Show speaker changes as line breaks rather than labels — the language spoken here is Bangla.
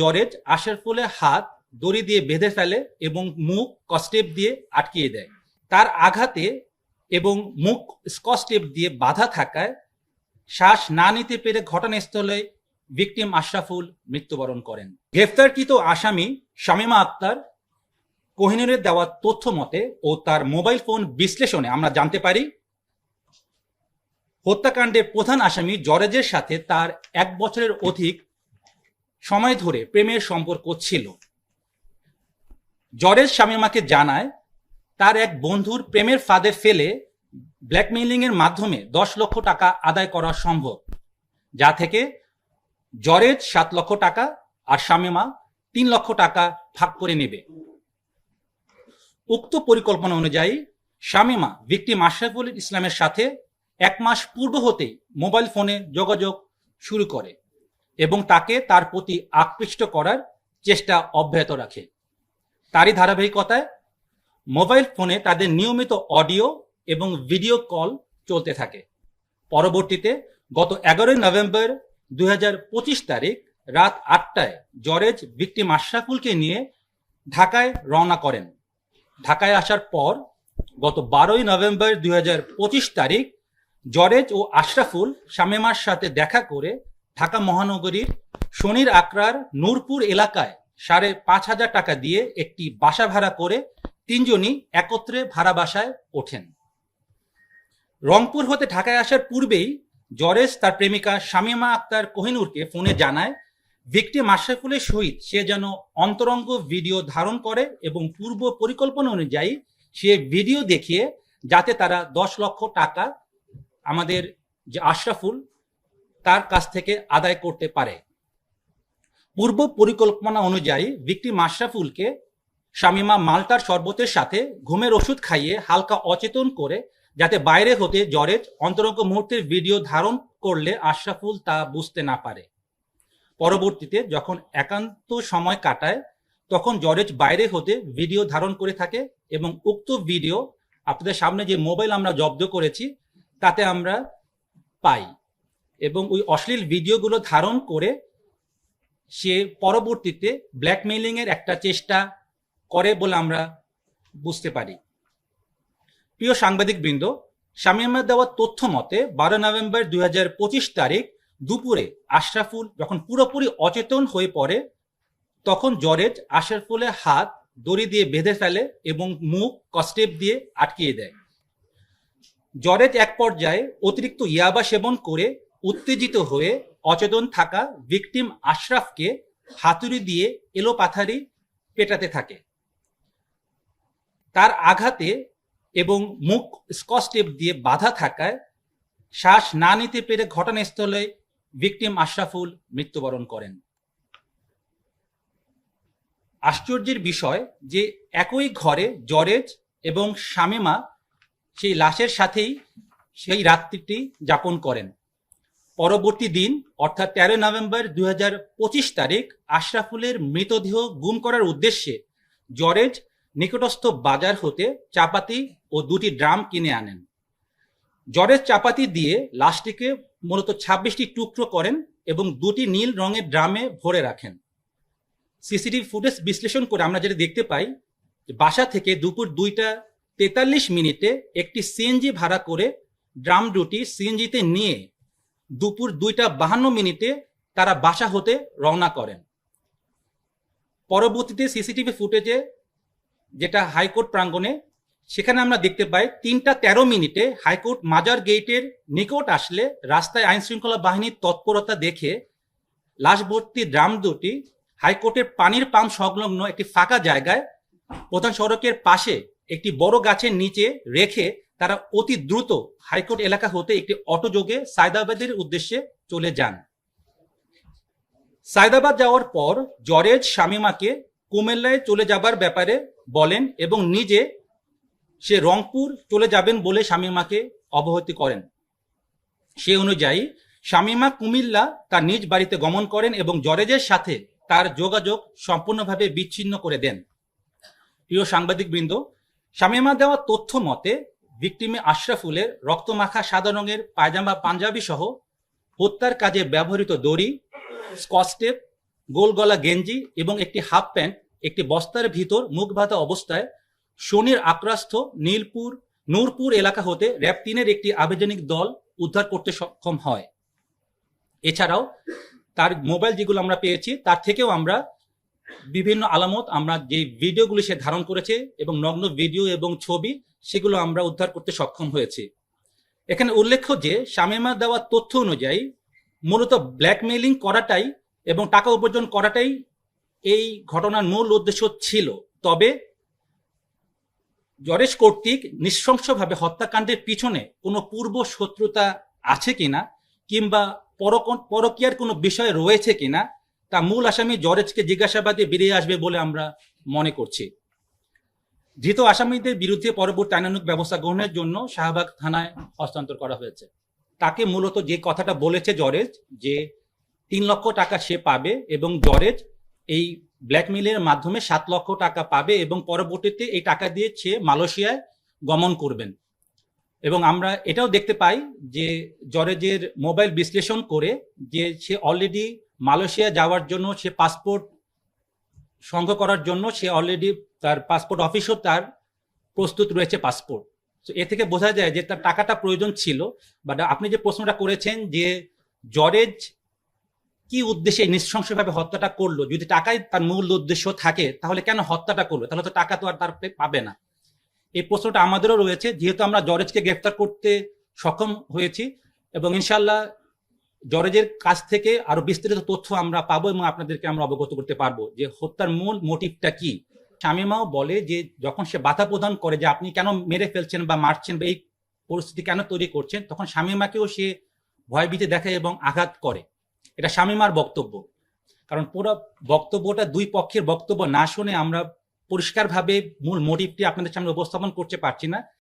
জরেজ আশরাফুলের হাত দড়ি দিয়ে বেঁধে ফেলে এবং মুখ কস্টেপ দিয়ে আটকিয়ে দেয়। তার আঘাতে এবং মুখ স্কস্টেপ দিয়ে বাধা থাকায় শ্বাস না নিতে পেরে ঘটনাস্থলে ভিকটিম আশরাফুল মৃত্যুবরণ করেন। গ্রেফতারকৃত আসামি শামিমা আক্তার কোহিনুরের দেওয়া তথ্য মতে ও তার মোবাইল ফোন বিশ্লেষণে আমরা জানতে পারি, হত্যাকাণ্ডের প্রধান আসামি জরেজের সাথে তার এক বছরের অধিক সময় ধরে প্রেমের সম্পর্ক ছিল। জরেজ শামিমাকে জানায়, তার এক বন্ধুর প্রেমের ফাঁদে ফেলে ব্ল্যাকমেইলিং এর মাধ্যমে দশ লক্ষ টাকা আদায় করা সম্ভব, যা থেকে জরেজ সাত লক্ষ টাকা আর শামিমা তিন লক্ষ টাকা ভাগ করে নেবে। উক্ত পরিকল্পনা অনুযায়ী শামিমা ভিকটিম আশরাফুল ইসলামের সাথে এক মাস পূর্ব হতেই মোবাইল ফোনে যোগাযোগ শুরু করে। এবং তাকে তার প্রতি আকৃষ্ট করার চেষ্টা অব্যাহত রাখে। তারই ধারাবাহিকতায় মোবাইল ফোনে তাদের নিয়মিত অডিও এবং ভিডিও কল চলতে থাকে। পরবর্তীতে গত এগারোই নভেম্বর দু হাজার পঁচিশ তারিখ রাত আটটায় জরেজ ভিকটিম আশরাফুলকে নিয়ে ঢাকায় রওনা করেন। ঢাকায় আসার পর গত বারোই নভেম্বর দুই হাজার পঁচিশ তারিখ জরেজ ও আশরাফুল শামেমার সাথে দেখা করে ঢাকা মহানগরীর শনির আকরার নূরপুর এলাকায় সাড়ে পাঁচ হাজার টাকা দিয়ে একটি বাসা ভাড়া করে তিনজনই একত্রে ভাড়া বাসায় ওঠেন। রংপুর হতে ঢাকায় আসার পূর্বেই জরেজ তার প্রেমিকা শামিমা আক্তার কোহিনুরকে ফোনে জানায় ভিকটিম আশরাফুলের সহিত সে যেন অন্তরঙ্গ ভিডিও ধারণ করে এবং পূর্ব পরিকল্পনা অনুযায়ী সে ভিডিও দেখিয়ে যাতে তারা দশ লক্ষ টাকা আমাদের যে আশরাফুল কাছ থেকে আদায় করতে পারে। পূর্ব পরিকল্পনা অনুযায়ী ভিকটিম আশরাফুলকে শামিমা মাল্টার শরবতের সাথে ঘুমের ওষুধ খাইয়ে হালকা অচেতন করে যাতে বাইরে হতে জরেজ অন্তরঙ্গ মুহূর্তের ভিডিও ধারণ করলে আশরাফুল তা বুঝতে না পারে। পরবর্তীতে যখন একান্ত সময় কাটায়, তখন জরেজ বাইরে হতে ভিডিও ধারণ করে থাকে এবং উক্ত ভিডিও আপনাদের সামনে যে মোবাইল আমরা জব্দ করেছি, তাতে আমরা পাই। এবং ওই অশ্লীল ভিডিওগুলো ধারণ করে সে পরবর্তীতে ব্ল্যাকমেইলিং এর একটা চেষ্টা করে বলে আমরা বুঝতে পারি। প্রিয় সাংবাদিক বৃন্দ শামিমের দেওয়া তথ্য মতে, বারো নভেম্বর দু হাজার পঁচিশ তারিখ দুপুরে আশরাফুল যখন পুরোপুরি অচেতন হয়ে পড়ে, তখন জরেজ আশরাফুলের হাত দড়ি দিয়ে বেঁধে ফেলে এবং মুখ কস্টেপ দিয়ে আটকিয়ে দেয়। জরেজ এক পর্যায়ে অতিরিক্ত ইয়াবা সেবন করে উত্তেজিত হয়ে অচেতন থাকা ভিকটিম আশরাফকে হাতুড়ি দিয়ে এলোপাথারি পেটাতে থাকে। তার আঘাতে এবং মুখ স্কস্টেপ দিয়ে বাধা থাকায় শ্বাস না নিতে পেরে ঘটনাস্থলে ভিকটিম আশরাফুল মৃত্যুবরণ করেন। আশ্চর্যের বিষয় যে একই ঘরে জরেজ এবং শামিমা সেই লাশের সাথেই সেই রাত্রিটি যাপন করেন। পরবর্তী দিন, অর্থাৎ তেরো নভেম্বর দুই হাজার পঁচিশ তারিখ, আশরাফুলের মৃতদেহ গুম করার উদ্দেশ্যে জরেজ নিকটস্থ বাজার হতে চাপাতি ও দুটি ড্রাম কিনে আনেন। জরেজ চাপাতি দিয়ে লাশটিকে মূলত ছাব্বিশটি টুকরো করেন এবং দুটি নীল রঙের ড্রামে ভরে রাখেন। সিসিটিভি ফুটেজ বিশ্লেষণ করে আমরা যেটা দেখতে পাই বাসা থেকে দুপুর দুইটা তেতাল্লিশ মিনিটে একটি সিএনজি ভাড়া করে ড্রাম দুটি সিএনজিতে নিয়ে দুপুর দুইটা বাহান্ন মিনিটে তারা বাসা হতে রওনা করেন। পরবর্তীতে সিসিটিভি ফুটেজে যেটা হাইকোর্ট প্রাঙ্গণে, সেখানে আমরা দেখতে পাই তিনটা তেরো মিনিটে হাইকোর্ট মাজার গেটের নিকট আসলে রাস্তায় আইন শৃঙ্খলা বাহিনীর তৎপরতা দেখে লাশ ভর্তি ড্রাম দুটি হাইকোর্টের পানির পাম্প সংলগ্ন একটি ফাঁকা জায়গায় প্রধান সড়কের পাশে একটি বড় গাছের নিচে রেখে তারা অতি দ্রুত হাইকোর্ট এলাকা হতে একটি অটোযোগে সায়দাবাদের উদ্দেশ্যে চলে যান। সায়দাবাদ যাওয়ার পর জরেজ শামিমাকে কুমিল্লায় চলে যাবার ব্যাপারে বলেন এবং নিজে সে রংপুর চলে যাবেন বলে শামিমাকে অবহিত করেন। সে অনুযায়ী শামিমা কুমিল্লা তার নিজ বাড়িতে গমন করেন এবং জরেজের সাথে তার যোগাযোগ সম্পূর্ণভাবে বিচ্ছিন্ন করে দেন। প্রিয় সাংবাদিক বৃন্দ শামিমা দেওয়া তথ্য মতে ভিকটিমে আশরাফুলের রক্তমাখা সাদা রঙের পায়জামা, পাঞ্জাবি সহ হত্যার কাজে ব্যবহৃত দড়ি স্কচটেপ গোল গলা গেঞ্জি এবং একটি হাফ প্যান্ট, একটি বস্তার ভিতর মুখ বাঁধা অবস্থায় শনির আক্রাস্ত নীলপুর, নূরপুর এলাকা হতে র্যাব তিনের একটি আবেদনিক দল উদ্ধার করতে সক্ষম হয়। এছাড়াও তার মোবাইল যেগুলো আমরা পেয়েছি, তার থেকেও আমরা বিভিন্ন আলামত আমরা যে ভিডিওগুলি সে ধারণ করেছে এবং নগ্ন ভিডিও এবং ছবি, সেগুলো আমরা উদ্ধার করতে সক্ষম হয়েছি। এখানে উল্লেখ্য যে, শামিমা দেওয়া তথ্য অনুযায়ী, মূলত ব্ল্যাকমেইলিং করাটাই এবং টাকা উপার্জন করাটাই এই ঘটনার মূল উদ্দেশ্য ছিল। তবে জরেশ কর্তৃক নৃশংসভাবে হত্যাকাণ্ডের পিছনে কোনো পূর্ব শত্রুতা আছে কিনা, কিংবা পরক- পরকীয়ার কোনো বিষয় রয়েছে কিনা তা মূল আসামি জরেজকে জিজ্ঞাসাবাদে বেরিয়ে আসবে বলে আমরা মনে করছি। ধৃত আসামিদের বিরুদ্ধে পরবর্তী আইনানুক ব্যবস্থা গ্রহণের জন্য শাহবাগ থানায় হস্তান্তর করা হয়েছে। তাকে মূলত যে কথাটা বলেছে জরেজ, যে তিন লক্ষ টাকা সে পাবে এবং জরেজ এই ব্ল্যাকমেইলের মাধ্যমে সাত লক্ষ টাকা পাবে এবং পরবর্তীতে এই টাকা দিয়ে সে মালয়েশিয়ায় গমন করবেন। এবং আমরা এটাও দেখতে পাই যে জরেজের মোবাইল বিশ্লেষণ করে যে সে অলরেডি মালয়েশিয়া যাওয়ার জন্য সে পাসপোর্ট সংগ্রহ করার জন্য সে অলরেডি তার পাসপোর্ট অফিসও তার প্রস্তুত রয়েছে পাসপোর্ট তো এ থেকে বোঝা যায় যে তার টাকাটা প্রয়োজন ছিল বাট আপনি যে প্রশ্নটা করেছেন যে জরেজ কি উদ্দেশ্যে নৃশংসভাবে হত্যাটা করল, যদি টাকাই তার মূল উদ্দেশ্য থাকে, তাহলে কেন হত্যাটা করল? তাহলে তো টাকা তো আর তার পাবে না। এই প্রশ্নটা আমাদেরও রয়েছে, যেহেতু আমরা জরেজকে গ্রেফতার করতে সক্ষম হয়েছি, এবং ইনশাল্লাহ জরেজের কাছ থেকে আরও বিস্তারিত তথ্য আমরা পাবো এবং আপনাদেরকে আমরা অবগত করতে পারব যে হত্যার মূল মোটিভটা কি। শামিমাও বলে যে যখন সে বাধা প্রদান করে যে আপনি কেন মেরে ফেলছেন বা মারছেন বা এই পরিস্থিতি কেন তৈরি করছেন, তখন শামিমাকেও সে ভয়ভীতি দেখায় এবং আঘাত করে। এটা শামিমার বক্তব্য। কারণ পুরো বক্তব্যটা দুই পক্ষের বক্তব্য না শুনে আমরা পরিষ্কারভাবে মূল মোটিভটি আপনাদের সামনে উপস্থাপন করতে পারছি না।